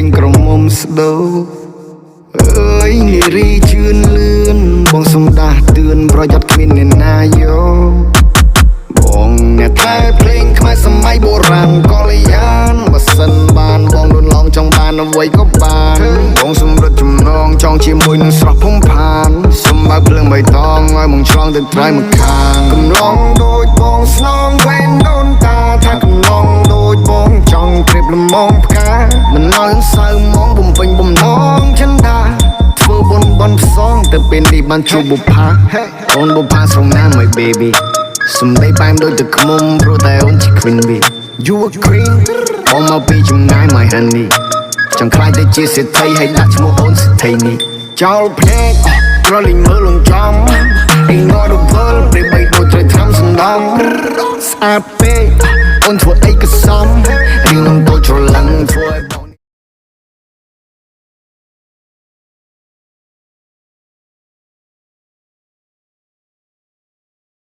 ពេញក្រមុំស្ដូវអើយនារីជឿនលឿនបងសំដាស់ទឿនប្រយ័ត្នគ្មានអ្នកណាយោបងអ្នកថែភ្លេងខ្មែរសម័យបុរាណកល្យានបើសិនបានបងលួនឡងចង់បានអ្វីក៏បានបងសម្រិតចំណងចង់ជាមួយនឹងស្រស់ភូមិផានសំបើកភ្លើងបៃតងឲ្យមកឆ្លងទៅត្រៃមកខាងកំឡ មិនឲ្យសៅមងបំពេញបំណងចិនដាធ្វើបុណ្យបន់ផ្សងទៅពេលនេះបានជួបបុប្ផាអូនបុប្ផាស្រងណាម my baby សំដីបែមដូចទឹកខ្មុំព្រោះតែអូនជា queen bee you a queen បងមកពីចម្ងាយ my honey ចង់ខ្លាចទៅជាសេដ្ឋីហើយដាក់ឈ្មោះអូនសេដ្ឋីនេះចោលភ្នែកក្រលីងមើលលងចំអីងរវល់ព្រៃបីដូចត្រូវថ្នាំសំដំស្អាតពេកអូនធ្វើអីក៏សម